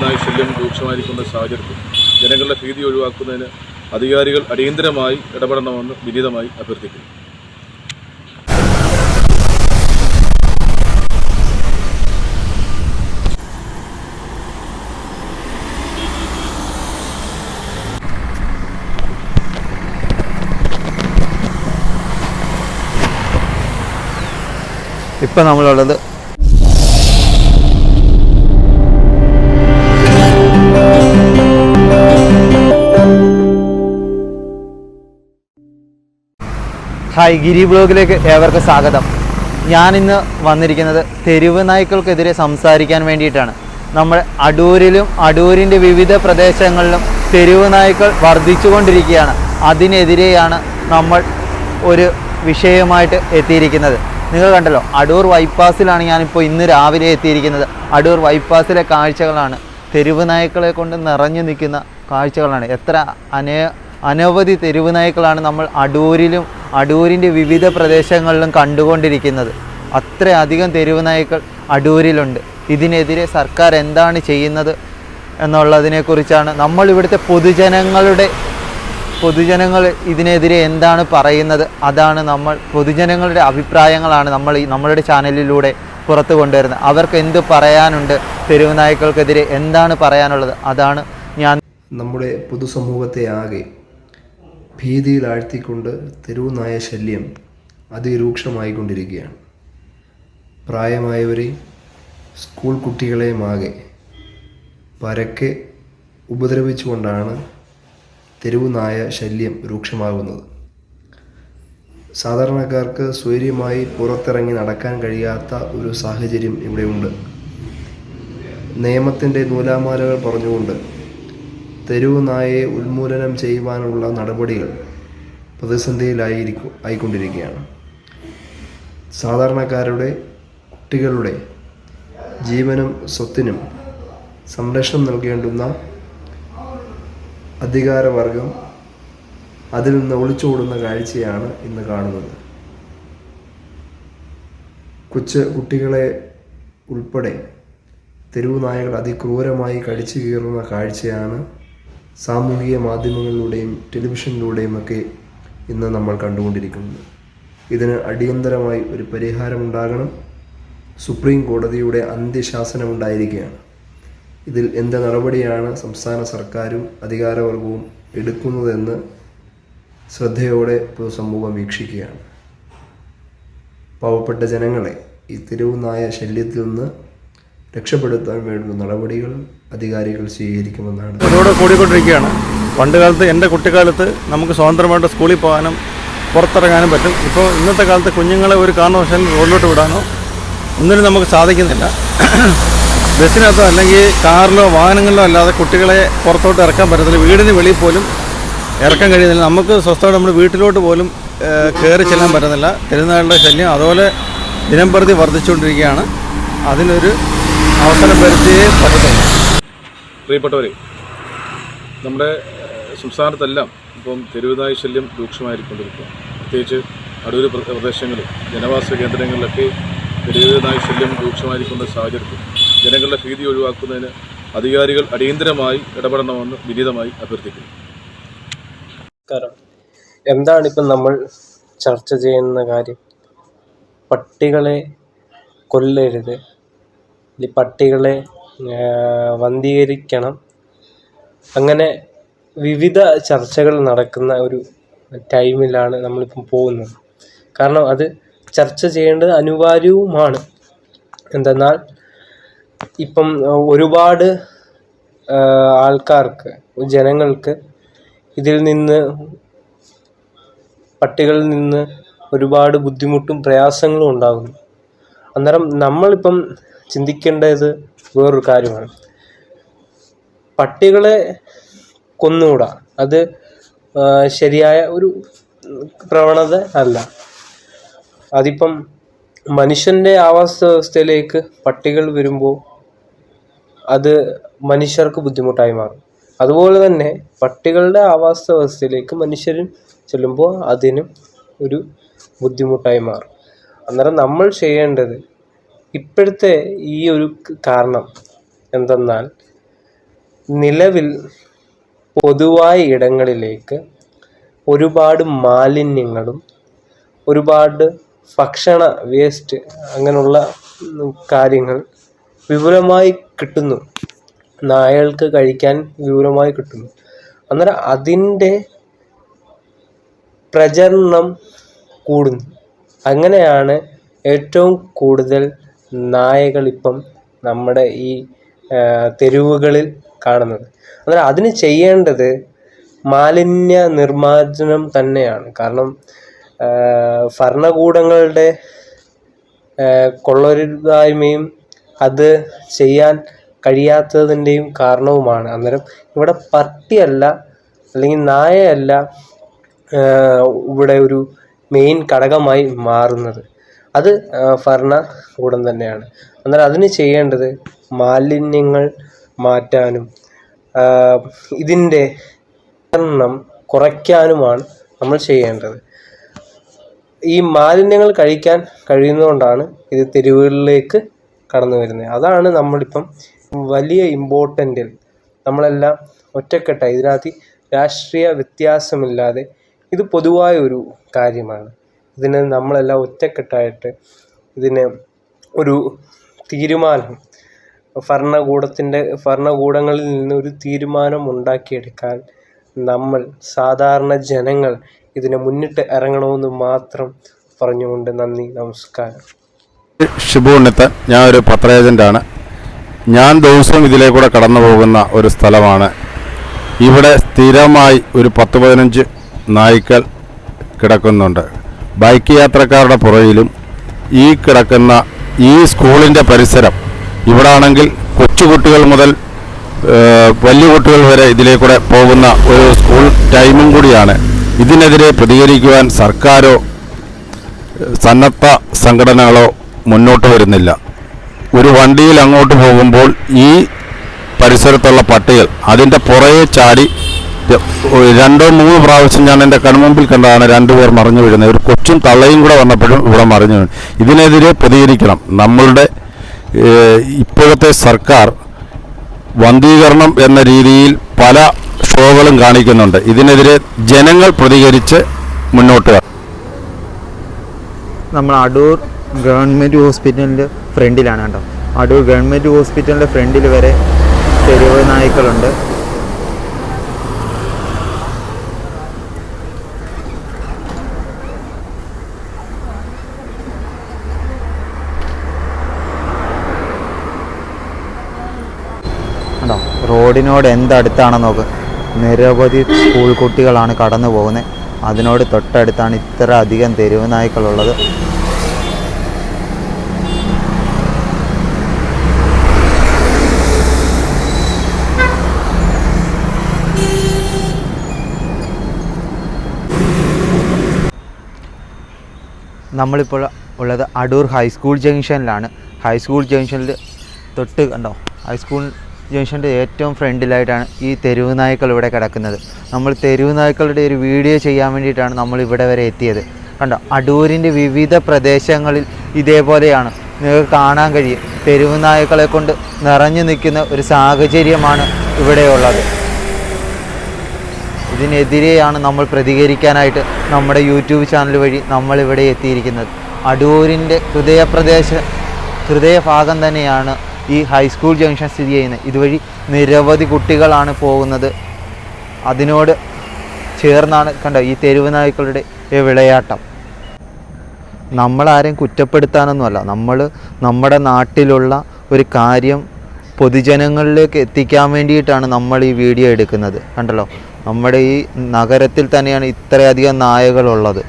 തെരുവുനായ ശല്യം രൂക്ഷമായിരിക്കുന്ന സാഹചര്യത്തിൽ ജനങ്ങളുടെ ഭീതി ഒഴിവാക്കുന്നതിന് അധികാരികൾ അടിയന്തരമായി ഇടപെടണമെന്ന് വിനീതമായി അഭ്യർത്ഥിക്കുന്നു. ഇപ്പം നമ്മളുള്ളത് ഹായ് ഗിരി ബ്ലോഗിലേക്ക് ഏവർക്കും സ്വാഗതം. ഞാനിന്ന് വന്നിരിക്കുന്നത് തെരുവ് നായ്ക്കൾക്കെതിരെ സംസാരിക്കാൻ വേണ്ടിയിട്ടാണ്. നമ്മൾ അടൂരിലും അടൂരിന്റെ വിവിധ പ്രദേശങ്ങളിലും തെരുവ് നായ്ക്കൾ വർദ്ധിച്ചുകൊണ്ടിരിക്കുകയാണ്. അതിനെതിരെയാണ് നമ്മൾ ഒരു വിഷയമായിട്ട് എത്തിയിരിക്കുന്നത്. നിങ്ങൾ കണ്ടല്ലോ അടൂർ വൈപ്പാസിലാണ് ഞാനിപ്പോൾ ഇന്ന് രാവിലെ എത്തിയിരിക്കുന്നത്. അടൂർ വൈപ്പാസിലെ കാഴ്ചകളാണ്. തെരുവ് നായ്ക്കളെ കൊണ്ട് നിറഞ്ഞു നിൽക്കുന്ന കാഴ്ചകളാണ്. എത്ര അനേ അനവധി തെരുവ് നായ്ക്കളാണ് നമ്മൾ അടൂരിലും അടൂരിന്റെ വിവിധ പ്രദേശങ്ങളിലും കണ്ടുകൊണ്ടിരിക്കുന്നത്. അത്രയധികം തെരുവ് നായ്ക്കൾ അടൂരിലുണ്ട്. ഇതിനെതിരെ സർക്കാർ എന്താണ് ചെയ്യുന്നത് എന്നുള്ളതിനെക്കുറിച്ചാണ് നമ്മൾ ഇവിടുത്തെ പൊതുജനങ്ങളുടെ പൊതുജനങ്ങൾ ഇതിനെതിരെ എന്താണ് പറയുന്നത് അതാണ് നമ്മൾ പൊതുജനങ്ങളുടെ അഭിപ്രായങ്ങളാണ് നമ്മൾ നമ്മളുടെ ചാനലിലൂടെ പുറത്തു കൊണ്ടുവരുന്നത്. അവർക്ക് എന്ത് പറയാനുണ്ട് തെരുവ് നായ്ക്കൾക്കെതിരെ എന്താണ് പറയാനുള്ളത്? അതാണ് ഞാൻ നമ്മുടെ പൊതുസമൂഹത്തെ ആകെ ഭീതിയിലാഴ്ത്തിക്കൊണ്ട് തെരുവുനായ ശല്യം അതിരൂക്ഷമായിക്കൊണ്ടിരിക്കുകയാണ്. പ്രായമായവരെയും സ്കൂൾ കുട്ടികളെയുമാകെ പരക്കെ ഉപദ്രവിച്ചുകൊണ്ടാണ് തെരുവുനായ ശല്യം രൂക്ഷമാകുന്നത്. സാധാരണക്കാർക്ക് സ്വൈര്യമായി പുറത്തിറങ്ങി നടക്കാൻ കഴിയാത്ത ഒരു സാഹചര്യം ഇവിടെയുണ്ട്. നിയമത്തിന്റെ നൂലാമാലകൾ പറഞ്ഞുകൊണ്ട് തെരുവ് നായയെ ഉന്മൂലനം ചെയ്യുവാനുള്ള നടപടികൾ പ്രതിസന്ധിയിലായിരിക്കും ആയിക്കൊണ്ടിരിക്കുകയാണ്. സാധാരണക്കാരുടെ കുട്ടികളുടെ ജീവനും സ്വത്തിനും സംരക്ഷണം നൽകേണ്ടുന്ന അധികാരവർഗം അതിൽ നിന്ന് ഒളിച്ചോടുന്ന കാഴ്ചയാണ് ഇന്ന് കാണുന്നത്. കൊച്ചു കുട്ടികളെ ഉൾപ്പെടെ തെരുവ് നായകൾ അതിക്രൂരമായി കടിച്ചു കീറുന്ന കാഴ്ചയാണ് സാമൂഹിക മാധ്യമങ്ങളിലൂടെയും ടെലിവിഷനിലൂടെയും ഒക്കെ ഇന്ന് നമ്മൾ കണ്ടുകൊണ്ടിരിക്കുന്നത് ഇതിന് അടിയന്തരമായി ഒരു പരിഹാരമുണ്ടാകണം. സുപ്രീം കോടതിയുടെ അന്ത്യശാസനമുണ്ടായിരിക്കുകയാണ്. ഇതിൽ എന്ത് നടപടിയാണ് സംസ്ഥാന സർക്കാരും അധികാരവർഗവും എടുക്കുന്നതെന്ന് ശ്രദ്ധയോടെ പൊതുസമൂഹം വീക്ഷിക്കുകയാണ്. പാവപ്പെട്ട ജനങ്ങളെ ഈ തെരുവുനായ ശല്യത്തിൽ നിന്ന് രക്ഷപ്പെടുത്താൻ വേണ്ടുന്ന നടപടികൾ അധികാരികൾ സ്വീകരിക്കുമെന്നാണ്. അതോടെ കൂടിക്കൊണ്ടിരിക്കുകയാണ്. പണ്ട് കാലത്ത് എന്റെ കുട്ടിക്കാലത്ത് നമുക്ക് സ്വതന്ത്രമായിട്ട് സ്കൂളിൽ പോകാനും പുറത്തിറങ്ങാനും പറ്റും. ഇപ്പോൾ ഇന്നത്തെ കാലത്ത് കുഞ്ഞുങ്ങളെ ഒരു കാരണവശാലും റോഡിലോട്ട് വിടാനോ ഒന്നിനും നമുക്ക് സാധിക്കുന്നില്ല. ബസ്സിനകത്തോ അല്ലെങ്കിൽ കാറിലോ വാഹനങ്ങളിലോ അല്ലാതെ കുട്ടികളെ പുറത്തോട്ട് ഇറക്കാൻ പറ്റത്തില്ല. വീടിന് വെളിയിൽ പോലും ഇറക്കാൻ കഴിയുന്നില്ല. നമുക്ക് സ്വസ്ഥമായിട്ട് നമ്മുടെ വീട്ടിലോട്ട് പോലും കയറി ചെല്ലാൻ പറ്റുന്നില്ല പെരുന്നാളുടെ ശല്യം അതുപോലെ ദിനംപ്രതി വർദ്ധിച്ചുകൊണ്ടിരിക്കുകയാണ്. അതിനൊരു അവസരം വരുത്തിയേ പറ്റത്തുള്ളൂ. പ്രിയപ്പെട്ടവരെ നമ്മുടെ സംസ്ഥാനത്തെല്ലാം ഇപ്പം തെരുവുനായ ശല്യം രൂക്ഷമായിരിക്കൊണ്ടിരിക്കുകയാണ് പ്രത്യേകിച്ച് അടൂർ പ്രദേശങ്ങളിൽ ജനവാസ കേന്ദ്രങ്ങളിലൊക്കെ തെരുവുനായ ശല്യം രൂക്ഷമായിരിക്കുന്ന സാഹചര്യത്തിൽ ജനങ്ങളുടെ ഭീതി ഒഴിവാക്കുന്നതിന് അധികാരികൾ അടിയന്തരമായി ഇടപെടണമെന്ന് വിനീതമായി അഭ്യർത്ഥിക്കുന്നു. നമസ്കാരം. എന്താണ് ഇപ്പം നമ്മൾ ചർച്ച ചെയ്യുന്ന കാര്യം? പട്ടികളെ കൊല്ലരുത്. ഈ പട്ടികളെ വന്ധീകരിക്കണം. അങ്ങനെ വിവിധ ചർച്ചകൾ നടക്കുന്ന ഒരു ടൈമിലാണ് നമ്മളിപ്പം പോകുന്നത്. കാരണം അത് ചർച്ച ചെയ്യേണ്ടത് അനിവാര്യവുമാണ്. എന്തെന്നാൽ ഇപ്പം ഒരുപാട് ആൾക്കാർക്ക് ജനങ്ങൾക്ക് ഇതിൽ നിന്ന് പട്ടികളിൽ നിന്ന് ഒരുപാട് ബുദ്ധിമുട്ടും പ്രയാസങ്ങളും ഉണ്ടാകുന്നു. അന്നേരം നമ്മളിപ്പം ചിന്തിക്കേണ്ടത് വേറൊരു കാര്യമാണ്. പട്ടികളെ കൊന്നുകൂടാ. അത് ശരിയായ ഒരു പ്രവണത അല്ല. അതിപ്പം മനുഷ്യന്റെ ആവാസ വ്യവസ്ഥയിലേക്ക് പട്ടികൾ വരുമ്പോൾ അത് മനുഷ്യർക്ക് ബുദ്ധിമുട്ടായി മാറും. അതുപോലെ തന്നെ പട്ടികളുടെ ആവാസ വ്യവസ്ഥയിലേക്ക് മനുഷ്യരും ചെല്ലുമ്പോൾ അതിനും ഒരു ബുദ്ധിമുട്ടായി മാറും. അന്നേരം നമ്മൾ ചെയ്യേണ്ടത് ഇപ്പോഴത്തെ ഈ ഒരു കാരണം എന്തെന്നാൽ നിലവിൽ പൊതുവായ ഇടങ്ങളിലേക്ക് ഒരുപാട് മാലിന്യങ്ങളും ഒരുപാട് ഭക്ഷണ വേസ്റ്റ് അങ്ങനെയുള്ള കാര്യങ്ങൾ വിപുലമായി കിട്ടുന്നു. നായകൾക്ക് കഴിക്കാൻ വിപുലമായി കിട്ടുന്നു. അന്നേരം അതിന്റെ പ്രചരണം കൂടുന്നു. അങ്ങനെയാണ് ഏറ്റവും കൂടുതൽ നായകൾ ഇപ്പം നമ്മുടെ ഈ തെരുവുകളിൽ കാണുന്നത്. അന്നേരം അതിന് ചെയ്യേണ്ടത് മാലിന്യ നിർമ്മാർജനം തന്നെയാണ്. കാരണം ഭരണകൂടങ്ങളുടെ കൊള്ളരുതായ്മയും അത് ചെയ്യാൻ കഴിയാത്തതിന്റെയും കാരണവുമാണ്. അന്നേരം ഇവിടെ പട്ടിയല്ല അല്ലെങ്കിൽ നായയല്ല ഇവിടെ ഒരു മെയിൻ ഘടകമായി മാറുന്നത്. അത് ഭരണ കൂടം തന്നെയാണ്. എന്നാൽ അതിന് ചെയ്യേണ്ടത് മാലിന്യങ്ങൾ മാറ്റാനും ഇതിന്റെ എണ്ണം കുറയ്ക്കാനുമാണ് നമ്മൾ ചെയ്യേണ്ടത്. ഈ മാലിന്യങ്ങൾ കഴിക്കാൻ കഴിയുന്നതുകൊണ്ടാണ് ഇത് തെരുവുകളിലേക്ക് കടന്നു വരുന്നത്. അതാണ് നമ്മളിപ്പം വലിയ ഇമ്പോർട്ടന്റിൽ നമ്മളെല്ലാം ഒറ്റക്കെട്ടായി ഇതിനകത്ത് രാഷ്ട്രീയ വ്യത്യാസമില്ലാതെ ഇത് പൊതുവായ ഒരു കാര്യമാണ്. ഇതിന് നമ്മളെല്ലാം ഒറ്റക്കെട്ടായിട്ട് ഇതിനെ ഒരു തീരുമാനം ഭരണകൂടത്തിന്റെ ഭരണകൂടങ്ങളിൽ നിന്ന് ഒരു തീരുമാനം ഉണ്ടാക്കിയെടുക്കാൻ നമ്മൾ സാധാരണ ജനങ്ങൾ ഇതിനെ മുന്നിട്ട് ഇറങ്ങണമെന്ന് മാത്രം പറഞ്ഞുകൊണ്ട് നന്ദി നമസ്കാരം. ഷിബു ഉണ്ണിത്തൻ ഞാൻ ഒരു പത്ര ഏജന്റാണ് ഞാൻ ദിവസവും ഇതിലേക്കൂടെ കടന്നു പോകുന്ന ഒരു സ്ഥലമാണ്. ഇവിടെ സ്ഥിരമായി ഒരു പത്ത് പതിനഞ്ച് നായ്ക്കൾ കിടക്കുന്നുണ്ട്. ബൈക്ക് യാത്രക്കാരുടെ പുറയിലും ഈ കിടക്കുന്ന ഈ സ്കൂളിന്റെ പരിസരം ഇവിടെ ആണെങ്കിൽ കൊച്ചുകുട്ടികൾ മുതൽ വലിയ കുട്ടികൾ വരെ ഇതിലേക്കൂടെ പോകുന്ന ഒരു സ്കൂൾ ടൈമും കൂടിയാണ്. ഇതിനെതിരെ പ്രതികരിക്കുവാൻ സർക്കാരോ സന്നദ്ധ സംഘടനകളോ മുന്നോട്ട് വരുന്നില്ല. ഒരു വണ്ടിയിൽ അങ്ങോട്ട് പോകുമ്പോൾ ഈ പരിസരത്തുള്ള പട്ടികൾ അതിന്റെ പുറകെ ചാടി രണ്ടോ മൂന്ന് പ്രാവശ്യം ഞാൻ എന്റെ കൺമുമ്പിൽ കണ്ടതാണ് രണ്ടുപേർ മറിഞ്ഞു വീഴുന്നത്. ഒരു കൊച്ചും തള്ളയും കൂടെ വന്നപ്പോഴും ഇവിടെ മറിഞ്ഞു വീണു. ഇതിനെതിരെ പ്രതികരിക്കണം. നമ്മളുടെ ഇപ്പോഴത്തെ സർക്കാർ വന്ധീകരണം എന്ന രീതിയിൽ പല ഷോകളും കാണിക്കുന്നുണ്ട്. ഇതിനെതിരെ ജനങ്ങൾ പ്രതികരിച്ച് മുന്നോട്ട് നമ്മൾ അടൂർ ഗവൺമെന്റ് ഹോസ്പിറ്റലിന്റെ ഫ്രണ്ടിലാണ് കേട്ടോ. അടൂർ ഗവൺമെന്റ് ഹോസ്പിറ്റലിന്റെ ഫ്രണ്ടിൽ വരെ തെരുവ് നായ്ക്കളുണ്ട് കണ്ടോ റോഡിനോട് എന്തടുത്താണെന്ന് നോക്ക്. നിരവധി സ്കൂൾ കുട്ടികളാണ് കടന്നു പോകുന്നത് അതിനോട് തൊട്ടടുത്താണ് ഇത്ര അധികം തെരുവ് നായ്ക്കളുള്ളത് നമ്മളിപ്പോൾ ഉള്ളത് അടൂർ ഹൈസ്കൂൾ ജംഗ്ഷനിലാണ്. ഹൈസ്കൂൾ ജംഗ്ഷനിൽ തൊട്ട് കണ്ടോ? ഹൈസ്കൂൾ ജംഗ്ഷന്റെ ഏറ്റവും ഫ്രണ്ടിലായിട്ടാണ് ഈ തെരുവ് നായ്ക്കൾ ഇവിടെ കിടക്കുന്നത്. നമ്മൾ തെരുവ് നായ്ക്കളുടെ ഒരു വീഡിയോ ചെയ്യാൻ വേണ്ടിയിട്ടാണ് നമ്മൾ ഇവിടെ വരെ എത്തിയത്. കണ്ടോ? അടൂരിന്റെ വിവിധ പ്രദേശങ്ങളിൽ ഇതേപോലെയാണ്. നിങ്ങൾക്ക് കാണാൻ കഴിയും. തെരുവ് നായ്ക്കളെ കൊണ്ട് നിറഞ്ഞു നിൽക്കുന്ന ഒരു സാഹചര്യമാണ് ഇവിടെയുള്ളത് ഇതിനെതിരെയാണ് നമ്മൾ പ്രതികരിക്കാനായിട്ട് നമ്മുടെ യൂട്യൂബ് ചാനൽ വഴി നമ്മൾ ഇവിടെ എത്തിയിരിക്കുന്നത്. അടൂരിന്റെ ഹൃദയപ്രദേശ ഹൃദയഭാഗം തന്നെയാണ് ഈ ഹൈസ്കൂൾ ജംഗ്ഷൻ സ്ഥിതി ചെയ്യുന്നത് ഇതുവഴി നിരവധി കുട്ടികളാണ് പോകുന്നത്. അതിനോട് ചേർന്നാണ് കണ്ടോ ഈ തെരുവ് നായ്ക്കളുടെ വിളയാട്ടം. നമ്മളാരെയും കുറ്റപ്പെടുത്താനൊന്നുമല്ല. നമ്മൾ നമ്മുടെ നാട്ടിലുള്ള ഒരു കാര്യം പൊതുജനങ്ങളിലേക്ക് എത്തിക്കാൻ വേണ്ടിയിട്ടാണ് നമ്മൾ ഈ വീഡിയോ എടുക്കുന്നത്. കണ്ടല്ലോ? നമ്മുടെ ഈ നഗരത്തിൽ തന്നെയാണ് ഇത്രയധികം നായകളുള്ളത്.